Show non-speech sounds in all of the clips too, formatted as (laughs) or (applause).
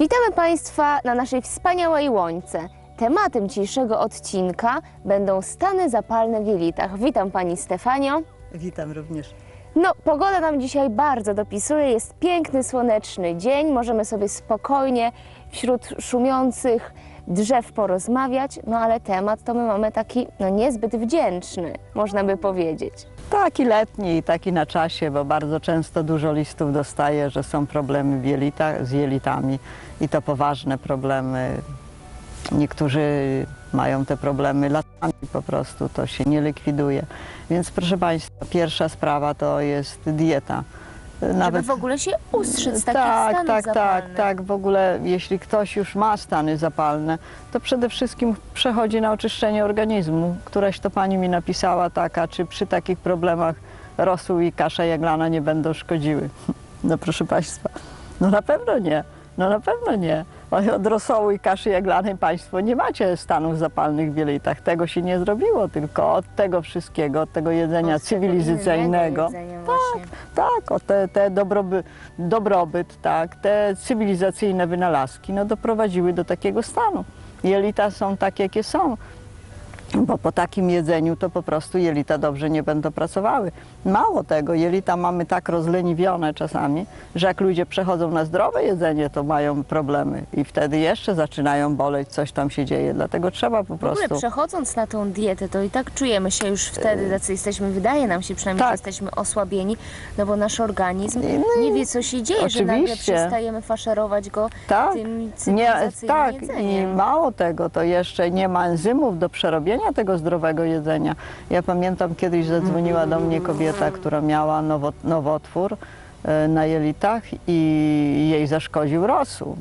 Witamy Państwa na naszej wspaniałej łące. Tematem dzisiejszego odcinka będą stany zapalne w jelitach. Witam Pani Stefanio. Witam również. No, pogoda nam dzisiaj bardzo dopisuje. Jest piękny, słoneczny dzień. Możemy sobie spokojnie wśród szumiących drzew porozmawiać. No, ale temat to my mamy taki no, niezbyt wdzięczny, można by powiedzieć. Taki letni i taki na czasie, bo bardzo często dużo listów dostaję, że są problemy w jelitach, z jelitami i to poważne problemy. Niektórzy mają te problemy latami po prostu, to się nie likwiduje. Więc proszę Państwa, pierwsza sprawa to jest dieta. Żeby w ogóle się ustrzec z takich tak, stanów tak, tak, tak. W ogóle jeśli ktoś już ma stany zapalne, to przede wszystkim przechodzi na oczyszczenie organizmu. Któraś to pani mi napisała taka, czy przy takich problemach rosół i kasza jaglana nie będą szkodziły. (laughs) No proszę Państwa, no na pewno nie. No na pewno nie. Od rosołu i kaszy jaglanej Państwo nie macie stanów zapalnych w jelitach. Tego się nie zrobiło, tylko od tego wszystkiego, od tego jedzenia Od cywilizacyjnego. jedzenia właśnie. Tak, o te, te dobroby, dobrobyt, tak, te cywilizacyjne wynalazki no, doprowadziły do takiego stanu. Jelita są takie, jakie są, bo po takim jedzeniu to po prostu jelita dobrze nie będą pracowały. Mało tego, jelita mamy tak rozleniwione czasami, że jak ludzie przechodzą na zdrowe jedzenie, to mają problemy i wtedy jeszcze zaczynają boleć, coś tam się dzieje. Dlatego trzeba po W ogóle prostu... przechodząc na tą dietę, to i tak czujemy się już wtedy, tacy jesteśmy, wydaje nam się przynajmniej, że tak. jesteśmy osłabieni, no bo nasz organizm No i- nie wie, co się dzieje, że nagle Oczywiście. przestajemy faszerować go Tak, tym nie, cywilizacyjnym tak i jedzeniem. mało tego, to jeszcze nie ma enzymów do przerobienia tego zdrowego jedzenia. Ja pamiętam kiedyś zadzwoniła do mnie kobieta, która miała nowo, nowotwór e, na jelitach i jej zaszkodził rosół.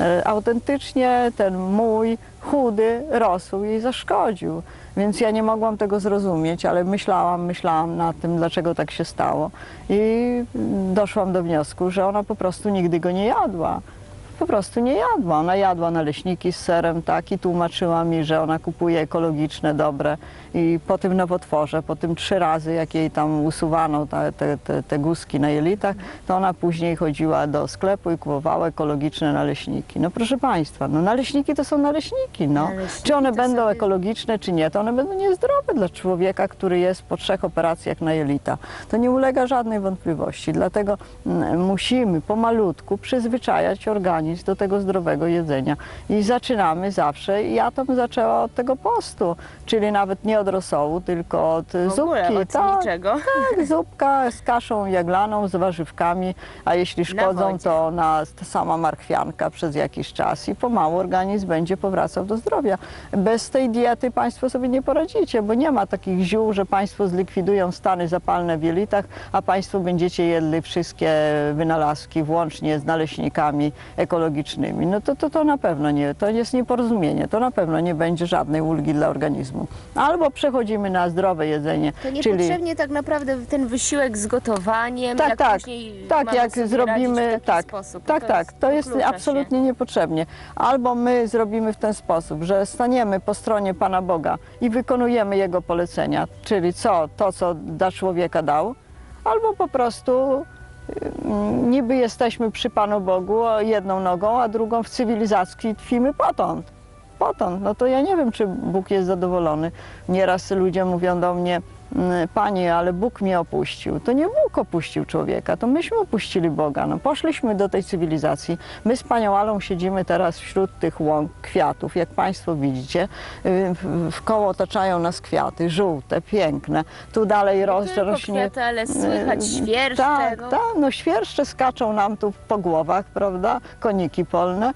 E, Autentycznie ten mój chudy rosół jej zaszkodził. Więc ja nie mogłam tego zrozumieć, ale myślałam, myślałam nad tym, dlaczego tak się stało. I doszłam do wniosku, że ona po prostu nigdy go nie jadła. Po prostu nie jadła. Ona jadła naleśniki z serem, tak, i tłumaczyła mi, że ona kupuje ekologiczne, dobre. I po tym nowotworze, po tym trzy razy, jak jej tam usuwano te, te, te, te guzki na jelitach, to ona później chodziła do sklepu i kupowała ekologiczne naleśniki. No proszę Państwa, no naleśniki to są naleśniki, no. Naleśniki Czy one będą sobie- ekologiczne, czy nie, to one będą niezdrowe dla człowieka, który jest po trzech operacjach na jelita. To nie ulega żadnej wątpliwości. Dlatego mm, musimy pomalutku przyzwyczajać organizm do tego zdrowego jedzenia. I zaczynamy zawsze, ja to bym zaczęła od tego postu, czyli nawet nie od rosołu, tylko od W ogóle zupki. od tak, niczego. tak, zupka z kaszą jaglaną, z warzywkami, a jeśli szkodzą, to na ta sama marchwianka przez jakiś czas i pomału organizm będzie powracał do zdrowia. Bez tej diety Państwo sobie nie poradzicie, bo nie ma takich ziół, że Państwo zlikwidują stany zapalne w jelitach, a Państwo będziecie jedli wszystkie wynalazki, włącznie z naleśnikami ekologicznymi. No to, to, to na pewno nie, to jest nieporozumienie, to na pewno nie będzie żadnej ulgi dla organizmu. Albo przechodzimy na zdrowe jedzenie, To czyli niepotrzebnie tak naprawdę ten wysiłek z gotowaniem, tak, jak tak, później tak, jak zrobimy, tak, sposób. tak, tak, to jest wyklucza się. absolutnie niepotrzebnie. Albo my zrobimy w ten sposób, że staniemy po stronie Pana Boga i wykonujemy Jego polecenia, czyli co, to, co dla człowieka dał, albo po prostu niby jesteśmy przy Panu Bogu jedną nogą, a drugą w cywilizacji tkwimy potąd. Potąd. No to ja nie wiem, czy Bóg jest zadowolony. Nieraz ludzie mówią do mnie, "Mm, Panie, ale Bóg mnie opuścił. To nie Bóg opuścił człowieka, to myśmy opuścili Boga. No, poszliśmy do tej cywilizacji. My z Panią Alą siedzimy teraz wśród tych łąk, kwiatów, jak Państwo widzicie. Y, w- koło otaczają nas kwiaty, żółte, piękne. Tu dalej roz, rośnie... kwiaty, ale słychać y, świerszcze. Tak, no. tak, no świerszcze skaczą nam tu po głowach, prawda? Koniki polne.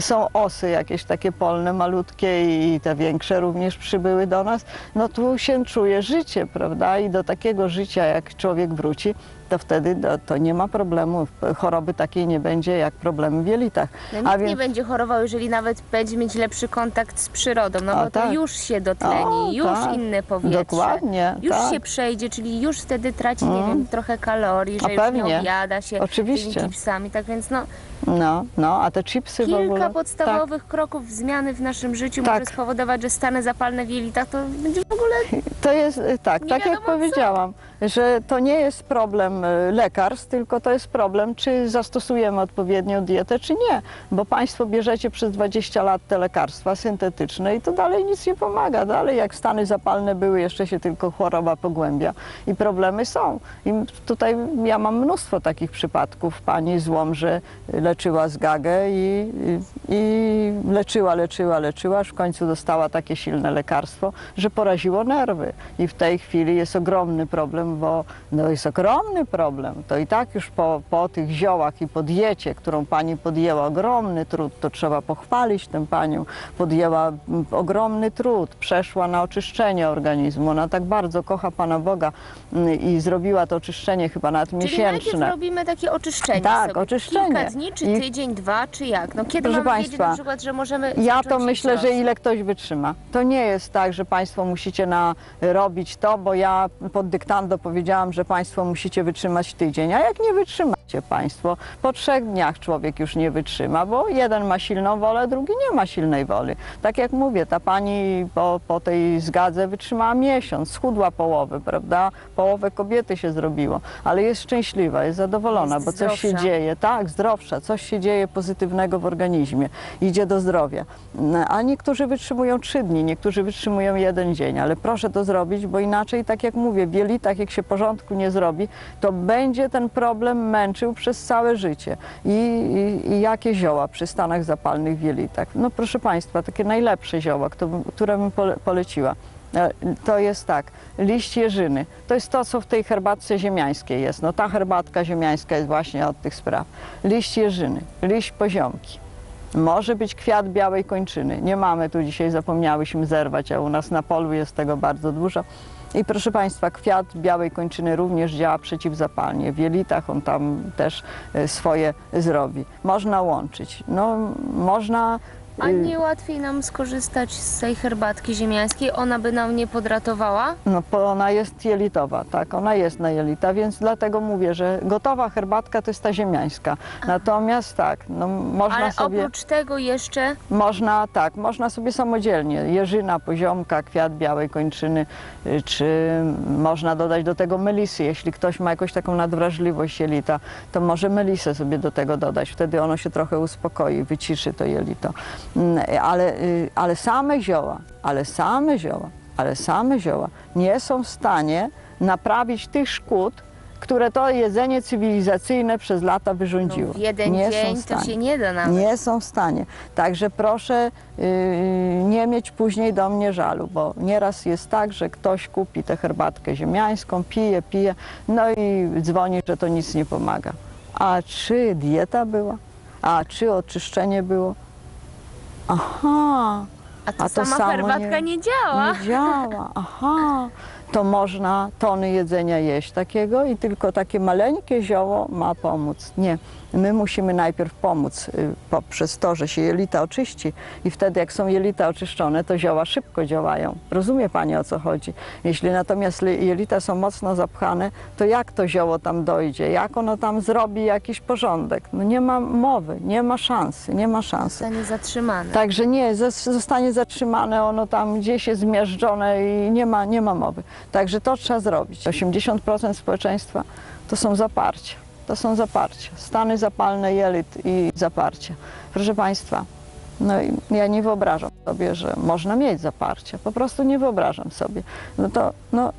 Są osy jakieś takie polne, malutkie i te większe również przybyły do nas. No tu się czuje życie, prawda? I do takiego życia, jak człowiek wróci, to wtedy to, to nie ma problemu. Choroby takiej nie będzie jak problemy w jelitach. No, nikt nie będzie chorował, jeżeli nawet będzie mieć lepszy kontakt z przyrodą, no A, bo to tak. już się dotleni, O, już tak. inne powietrze. Dokładnie, Już tak. się przejdzie, czyli już wtedy traci, nie Mm. wiem, trochę kalorii, że A już nie pewnie. objada się Oczywiście. chipsami, tak więc no No, no, a te chipsy w kilka ogóle... tak. podstawowych kroków zmiany w naszym życiu Tak. może spowodować, że stany zapalne w jelitach to będzie w ogóle To jest y, tak, Nie tak jak co. powiedziałam. że to nie jest problem e, lekarstw, tylko to jest problem, czy zastosujemy odpowiednią dietę, czy nie. Bo Państwo bierzecie przez 20 lat te lekarstwa syntetyczne i to dalej nic nie pomaga. Dalej jak stany zapalne były, jeszcze się tylko choroba pogłębia i problemy są. I tutaj ja mam mnóstwo takich przypadków. Pani z Łomży leczyła zgagę i, i, leczyła, leczyła, leczyła, aż w końcu dostała takie silne lekarstwo, że poraziło nerwy. I w tej chwili jest ogromny problem, bo no jest ogromny problem. To i tak już po, po tych ziołach i po diecie, którą pani podjęła, ogromny trud, to trzeba pochwalić tę panią, podjęła mm, ogromny trud, przeszła na oczyszczenie organizmu. Ona tak bardzo kocha Pana Boga mm, i zrobiła to oczyszczenie chyba nawet Czyli miesięczne. robimy takie oczyszczenie Tak, sobie. oczyszczenie. Kilka dni, czy I- tydzień, dwa, czy jak? No kiedy Proszę państwa, na przykład, że możemy Ja to myślę, że ile ktoś wytrzyma. To nie jest tak, że Państwo musicie na, robić to, bo ja pod dyktando powiedziałam, że Państwo musicie wytrzymać tydzień. A jak nie Państwo, po trzech dniach człowiek już nie wytrzyma, bo jeden ma silną wolę, drugi nie ma silnej woli. Tak jak mówię, ta Pani po, po tej zgadze wytrzymała miesiąc, schudła połowę, prawda? Połowę kobiety się zrobiło, ale jest szczęśliwa, jest zadowolona, Jest bo coś się zdrowsza. dzieje tak, zdrowsza, coś się dzieje pozytywnego w organizmie, idzie do zdrowia. No, A niektórzy wytrzymują trzy dni, niektórzy wytrzymują jeden dzień, ale proszę to zrobić, bo inaczej, tak jak mówię, w jelitach, jak się porządku nie zrobi, to będzie ten problem męczył przez całe życie. I, i, i jakie zioła przy stanach zapalnych w jelitach? No proszę Państwa, takie najlepsze zioła, które bym pole, poleciła. E, To jest tak, liść jeżyny. To jest to, co w tej herbatce ziemiańskiej jest. No ta herbatka ziemiańska jest właśnie od tych spraw. Liść jeżyny, liść poziomki. Może być kwiat białej kończyny. Nie mamy tu dzisiaj, zapomniałyśmy zerwać, a u nas na polu jest tego bardzo dużo. I proszę Państwa, kwiat białej kończyny również działa przeciwzapalnie. W jelitach on tam też e, swoje zrobi. Można łączyć. No, można... A nie łatwiej nam skorzystać z tej herbatki ziemiańskiej? Ona by nam nie podratowała? No, bo ona jest jelitowa, tak, ona jest na jelita, więc dlatego mówię, że gotowa herbatka to jest ta ziemiańska. Natomiast tak, no, można Ale sobie, oprócz tego jeszcze można, tak, można sobie samodzielnie, jeżyna, poziomka, kwiat białej kończyny, y, czy można dodać do tego melisy. Jeśli ktoś ma jakąś taką nadwrażliwość jelita, to może melisę sobie do tego dodać. Wtedy ono się trochę uspokoi, wyciszy to jelito. Mm, Ale, y, ale same zioła, ale same zioła, ale same zioła nie są w stanie naprawić tych szkód, które to jedzenie cywilizacyjne przez lata no, wyrządziło. w jeden nie są dzień w to stanie. się nie da nawet. Nie są w stanie. Także proszę yy, nie mieć później do mnie żalu, bo nieraz jest tak, że ktoś kupi tę herbatkę ziemiańską, pije, pije, no i dzwoni, że to nic nie pomaga. A czy dieta była? A czy oczyszczenie było? Aha, A to A to sama samo herbatka nie- nie, działa. nie działa. Aha, to można tony jedzenia jeść takiego i tylko takie maleńkie zioło ma pomóc. Nie, my musimy najpierw pomóc y, poprzez to, że się jelita oczyści i wtedy jak są jelita oczyszczone, to zioła szybko działają. Rozumie Pani o co chodzi? Jeśli natomiast jelita są mocno zapchane, to jak to zioło tam dojdzie? Jak ono tam zrobi jakiś porządek? No nie ma mowy, nie ma szansy, nie ma szansy. Zostanie zatrzymane. Także nie, zos- zostanie zatrzymane, ono tam gdzieś jest zmiażdżone i nie ma, nie ma mowy. Także to trzeba zrobić. 80% społeczeństwa to są zaparcia. To są zaparcia. Stany zapalne jelit i zaparcia. Proszę Państwa, no ja nie wyobrażam sobie, że można mieć zaparcie. Po prostu nie wyobrażam sobie. No to, no,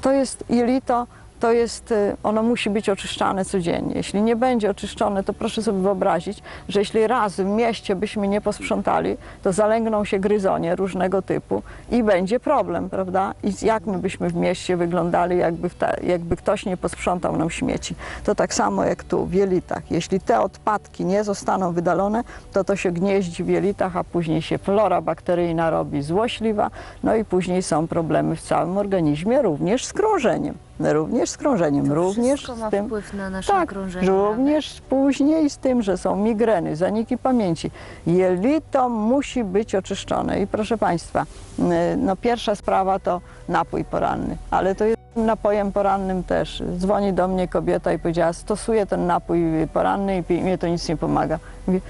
to jest jelito, to jest, y, ono musi być oczyszczane codziennie. Jeśli nie będzie oczyszczone, to proszę sobie wyobrazić, że jeśli raz w mieście byśmy nie posprzątali, to zalęgną się gryzonie różnego typu i będzie problem, prawda? I jak my byśmy w mieście wyglądali, jakby, ta, jakby ktoś nie posprzątał nam śmieci. To tak samo jak tu w jelitach. Jeśli te odpadki nie zostaną wydalone, to to się gnieździ w jelitach, a później się flora bakteryjna robi złośliwa, no i później są problemy w całym organizmie, również z krążeniem. Również z krążeniem, To również z tym. wpływ na nasze Tak, krążenie. również później z tym, że są migreny, zaniki pamięci. Jelito musi być oczyszczone i proszę Państwa, no pierwsza sprawa to napój poranny, ale to jest napojem porannym też. Dzwoni do mnie kobieta i powiedziała, stosuję ten napój poranny i mnie to nic nie pomaga. Mówię,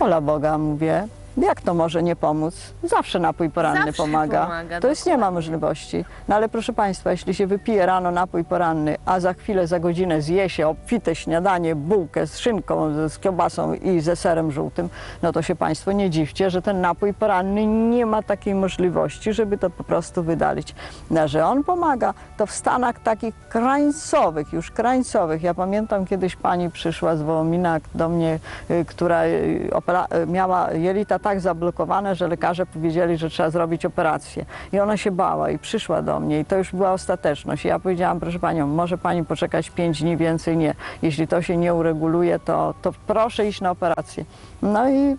Ola Boga, mówię, Jak to może nie pomóc? Zawsze napój poranny Zawsze pomaga. pomaga, to jest nie ma dokładnie. możliwości. No ale proszę Państwa, jeśli się wypije rano napój poranny, a za chwilę, za godzinę zje się obfite śniadanie, bułkę z szynką, z- kiełbasą i ze serem żółtym, no to się Państwo nie dziwcie, że ten napój poranny nie ma takiej możliwości, żeby to po prostu wydalić. No, że on pomaga, to w stanach takich krańcowych, już krańcowych. Ja pamiętam kiedyś pani przyszła z Wołomina do mnie, y, która y, opera- y, miała jelita tak zablokowane, że lekarze powiedzieli, że trzeba zrobić operację. I ona się bała i przyszła do mnie i to już była ostateczność. I ja powiedziałam, proszę panią, może pani poczekać 5 dni, więcej nie. Jeśli to się nie ureguluje, to, to proszę iść na operację. No i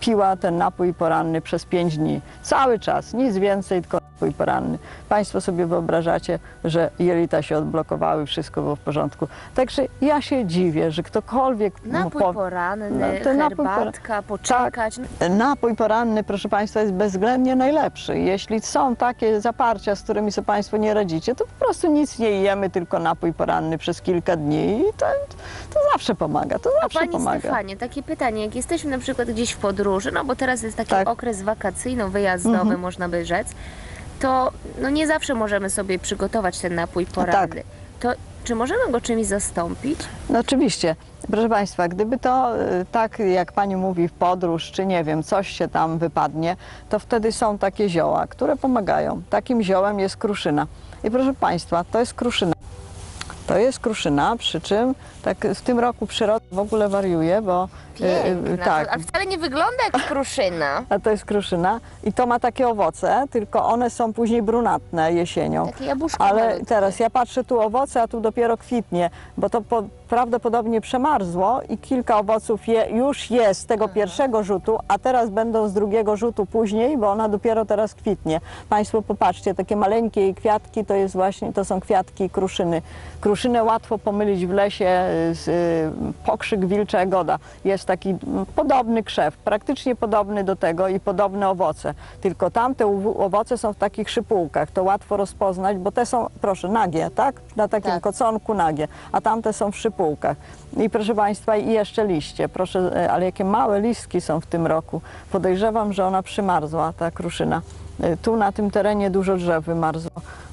piła ten napój poranny przez 5 dni. Cały czas, nic więcej, tylko napój poranny. Państwo sobie wyobrażacie, że jelita się odblokowały, wszystko było w porządku. Także ja się dziwię, że ktokolwiek Napój powie- poranny, No, ten napój pora- herbatka, poczekać. Napój poranny, proszę Państwa, jest bezwzględnie najlepszy. Jeśli są takie zaparcia, z którymi sobie Państwo nie radzicie, to po prostu nic nie jemy, tylko napój poranny przez kilka dni i to, to zawsze pomaga, to zawsze Pani pomaga. Stefanie, takie pytanie, jak jesteśmy na przykład gdzieś w podróży, no bo teraz jest taki Tak. okres wakacyjno-wyjazdowy, Mhm. można by rzec, to no nie zawsze możemy sobie przygotować ten napój poranny. tak. To czy możemy go czymś zastąpić? No oczywiście. Proszę Państwa, gdyby to y, tak, jak Pani mówi, w podróż, czy nie wiem, coś się tam wypadnie, to wtedy są takie zioła, które pomagają. Takim ziołem jest kruszyna. I proszę Państwa, to jest kruszyna. To jest kruszyna, przy czym tak w tym roku przyroda w ogóle wariuje, bo Piękna, tak, ale wcale nie wygląda jak kruszyna. (laughs) a to jest kruszyna i to ma takie owoce, tylko one są później brunatne jesienią. Takie jabłuszko Ale malutkie. teraz ja patrzę tu owoce, a tu dopiero kwitnie, bo to po, prawdopodobnie przemarzło i kilka owoców je, już jest z tego pierwszego rzutu, a teraz będą z drugiego rzutu później, bo ona dopiero teraz kwitnie. Państwo popatrzcie, takie maleńkie jej kwiatki to jest właśnie, to są kwiatki kruszyny. Kruszynę łatwo pomylić w lesie z y, pokrzyk wilcza jagoda. Jest taki mm, podobny krzew, praktycznie podobny do tego i podobne owoce. Tylko tamte owoce są w takich szypułkach, to łatwo rozpoznać, bo te są, proszę, nagie, tak? Na takim Tak. koconku nagie, a tamte są w szypułkach. I proszę Państwa, i jeszcze liście, proszę, e, ale jakie małe listki są w tym roku. Podejrzewam, że ona przymarzła, ta kruszyna. E, Tu na tym terenie dużo drzew wymarzło.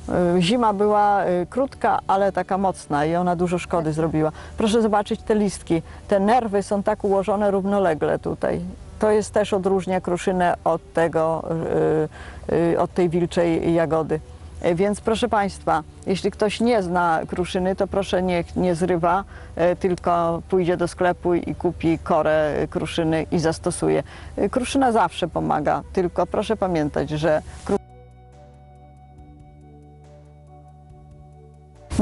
E, Zima była e, krótka, ale taka mocna i ona dużo szkody zrobiła. Proszę zobaczyć te listki. Te nerwy są tak ułożone równolegle tutaj. To jest też odróżnia kruszynę od tego, od tej wilczej jagody. E, Więc proszę Państwa, jeśli ktoś nie zna kruszyny, to proszę niech nie zrywa, e, tylko pójdzie do sklepu i kupi korę kruszyny i zastosuje. E, Kruszyna zawsze pomaga, tylko proszę pamiętać, że kru...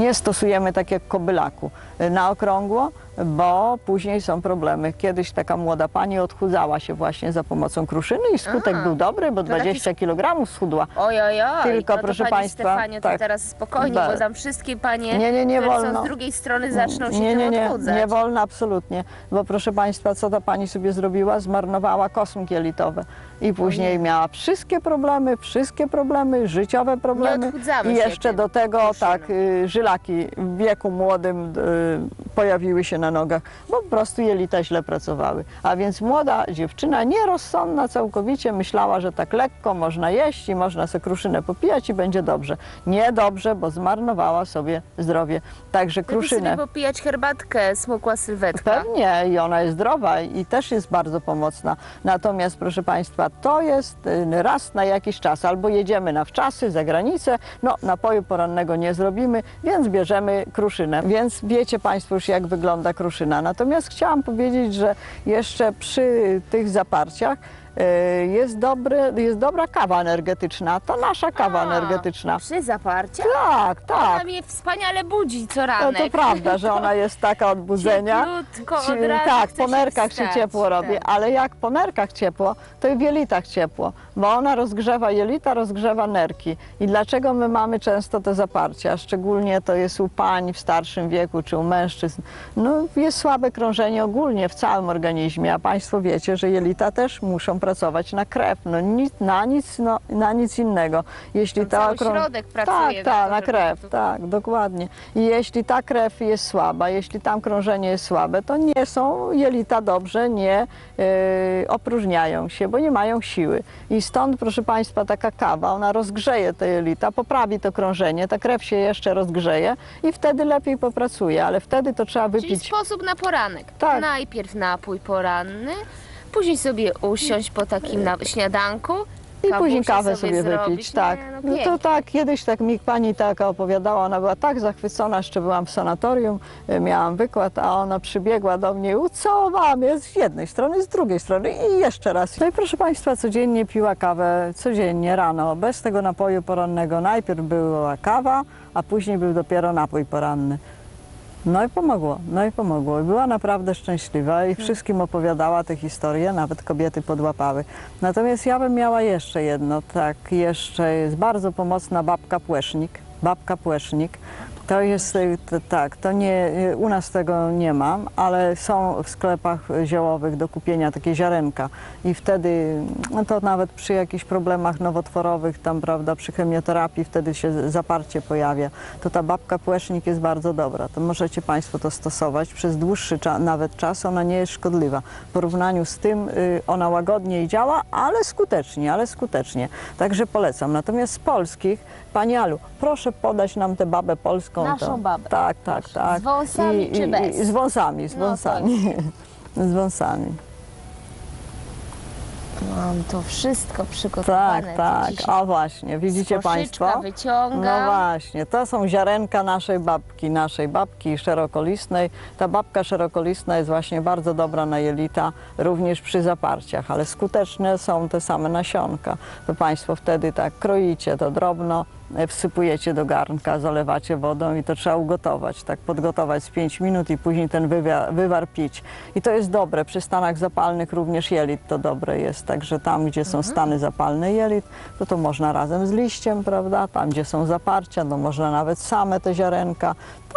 nie stosujemy tak jak kobylaku na okrągło, bo później są problemy. Kiedyś taka młoda pani odchudzała się właśnie za pomocą kruszyny i skutek był dobry, bo to taki 20 kg schudła. Oj, oj, oj. Tylko, no to proszę pani państwa, Stefanie, to tak. teraz spokojnie, Ba- bo tam wszystkie panie, Nie, nie, nie które są wolno. z drugiej strony zaczną się nie, nie, nie, odchudzać. nie wolno absolutnie, bo proszę Państwa, co ta Pani sobie zrobiła? Zmarnowała kosmki jelitowe i później miała wszystkie problemy, wszystkie problemy, życiowe problemy i jeszcze do tego kruszyną. tak, y, w wieku młodym y, pojawiły się na nogach, bo po prostu jelita źle pracowały. A więc młoda dziewczyna, nierozsądna całkowicie, myślała, że tak lekko można jeść i można sobie kruszynę popijać i będzie dobrze. Nie dobrze, bo zmarnowała sobie zdrowie. Także Lepiej kruszynę. sobie popijać herbatkę smukła sylwetka. Pewnie i ona jest zdrowa i też jest bardzo pomocna. Natomiast proszę Państwa, to jest y, raz na jakiś czas. Albo jedziemy na wczasy, za granicę, no napoju porannego nie zrobimy, więc bierzemy kruszynę. Więc wiecie Państwo już jak wygląda kruszyna. Natomiast chciałam powiedzieć, że jeszcze przy tych zaparciach jest, dobry, jest dobra kawa energetyczna. To nasza kawa A, energetyczna. Przy zaparciu? Tak, Ona tak. mnie wspaniale budzi co No ranek. to prawda, że ona jest taka od budzenia. Cieplutko, od Ci- razu tak, chce po się nerkach się wstać, ciepło robi, tak. ale jak po nerkach ciepło, to i w jelitach ciepło, bo ona rozgrzewa jelita, rozgrzewa nerki. I dlaczego my mamy często te zaparcia? Szczególnie to jest u pań w starszym wieku czy u mężczyzn. No, jest słabe krążenie ogólnie w całym organizmie, a Państwo wiecie, że jelita też muszą pracować pracować na krew, no nic, na, nic, no, na nic innego. Jeśli Tam cały okrą- środek pracuje Tak, na tak, na krew, to- tak, dokładnie. I jeśli ta krew jest słaba, jeśli tam krążenie jest słabe, to nie są jelita dobrze, nie e, opróżniają się, bo nie mają siły. I stąd, proszę Państwa, taka kawa, ona rozgrzeje te jelita, poprawi to krążenie, ta krew się jeszcze rozgrzeje i wtedy lepiej popracuje, ale wtedy to trzeba Czyli wypić. sposób na poranek. Tak. Najpierw napój poranny, później sobie usiąść po takim na śniadanku. I później kawę sobie, zrobić. wypić, tak. Nie, no No to tak, kiedyś tak mi pani taka opowiadała, ona była tak zachwycona, jeszcze byłam w sanatorium, e, miałam wykład, a ona przybiegła do mnie, ucałowała mnie z jednej strony, z drugiej strony i jeszcze raz. No i proszę Państwa, codziennie piła kawę, codziennie rano, bez tego napoju porannego. Najpierw była kawa, a później był dopiero napój poranny. No i pomogło, no i pomogło. Była naprawdę szczęśliwa i wszystkim opowiadała te historie, nawet kobiety podłapały. Natomiast ja bym miała jeszcze jedno, tak, jeszcze jest bardzo pomocna babka płesznik. Babka płesznik. To jest, y, t- tak, to nie, y, u nas tego nie mam, ale są w sklepach ziołowych do kupienia takie ziarenka i wtedy, no to nawet przy jakichś problemach nowotworowych, tam prawda, przy chemioterapii wtedy się zaparcie pojawia, to ta babka płesznik jest bardzo dobra. To możecie Państwo to stosować przez dłuższy cza, nawet czas, ona nie jest szkodliwa. W porównaniu z tym y, ona łagodniej działa, ale skutecznie, ale skutecznie. Także polecam. Natomiast z polskich, Pani Alu, proszę podać nam tę babę polską. Naszą to- babę. Tak, tak, tak. Z wąsami czy bez? z wąsami, z No wąsami. (laughs) z wąsami. Mam to wszystko przygotowane. Tak, tak. O właśnie, widzicie Państwo? wyciągam. No właśnie, to są ziarenka naszej babki, naszej babki szerokolistnej. Ta babka szerokolistna jest właśnie bardzo dobra na jelita, również przy zaparciach, ale skuteczne są te same nasionka. To Państwo wtedy tak kroicie to drobno, wsypujecie do garnka, zalewacie wodą i to trzeba ugotować, tak podgotować z 5 minut i później ten wywar, wywar pić. I to jest dobre, przy stanach zapalnych również jelit to dobre jest, także tam, gdzie są stany zapalne jelit, to to można razem z liściem, prawda, tam, gdzie są zaparcia, no można nawet same te ziarenka,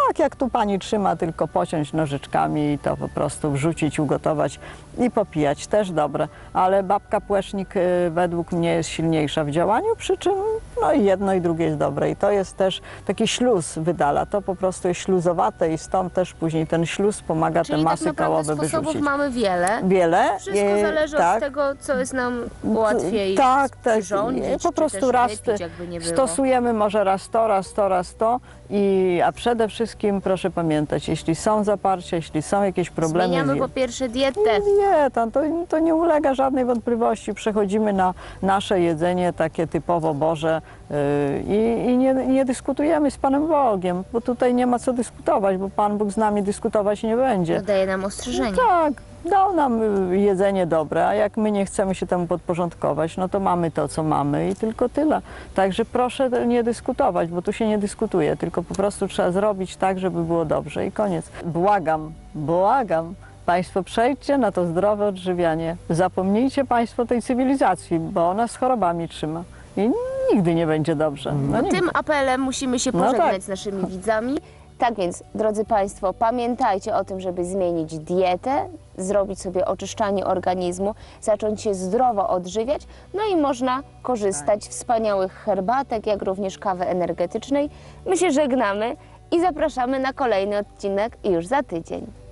tak jak tu pani trzyma, tylko pociąć nożyczkami i to po prostu wrzucić, ugotować i popijać, też dobre, ale babka płesznik y, według mnie jest silniejsza w działaniu, przy czym no jedno i drugie jest dobre i to jest też taki śluz wydala, to po prostu jest śluzowate i stąd też później ten śluz pomaga Czyli te tak masy naprawdę kałowe sposobów wyrzucić. mamy wiele. Wiele. Wszystko e, zależy tak. od tego, co jest nam łatwiej Tak, tak. przyrządzić, Po prostu raz nie było. stosujemy może raz to, raz to, raz to. I, a przede wszystkim proszę pamiętać, jeśli są zaparcia, jeśli są jakieś problemy Zmieniamy po pierwsze dietę. Dieta, to, to nie ulega żadnej wątpliwości. Przechodzimy na nasze jedzenie takie typowo Boże yy, i, i nie, nie dyskutujemy z Panem Bogiem, bo tutaj nie ma co dyskutować, bo Pan Bóg z nami dyskutować nie będzie. Daje nam ostrzeżenie. Tak, dał nam y, jedzenie dobre, a jak my nie chcemy się temu podporządkować, no to mamy to, co mamy i tylko tyle. Także proszę nie dyskutować, bo tu się nie dyskutuje, tylko po prostu trzeba zrobić tak, żeby było dobrze i koniec. Błagam, błagam. Państwo przejdźcie na to zdrowe odżywianie. Zapomnijcie Państwo tej cywilizacji, bo ona z chorobami trzyma. I nigdy nie będzie dobrze. No nigdy. Tym apelem musimy się No pożegnać tak. z naszymi widzami. Tak więc, drodzy Państwo, pamiętajcie o tym, żeby zmienić dietę, zrobić sobie oczyszczanie organizmu, zacząć się zdrowo odżywiać, no i można korzystać z wspaniałych herbatek, jak również kawy energetycznej. My się żegnamy i zapraszamy na kolejny odcinek już za tydzień.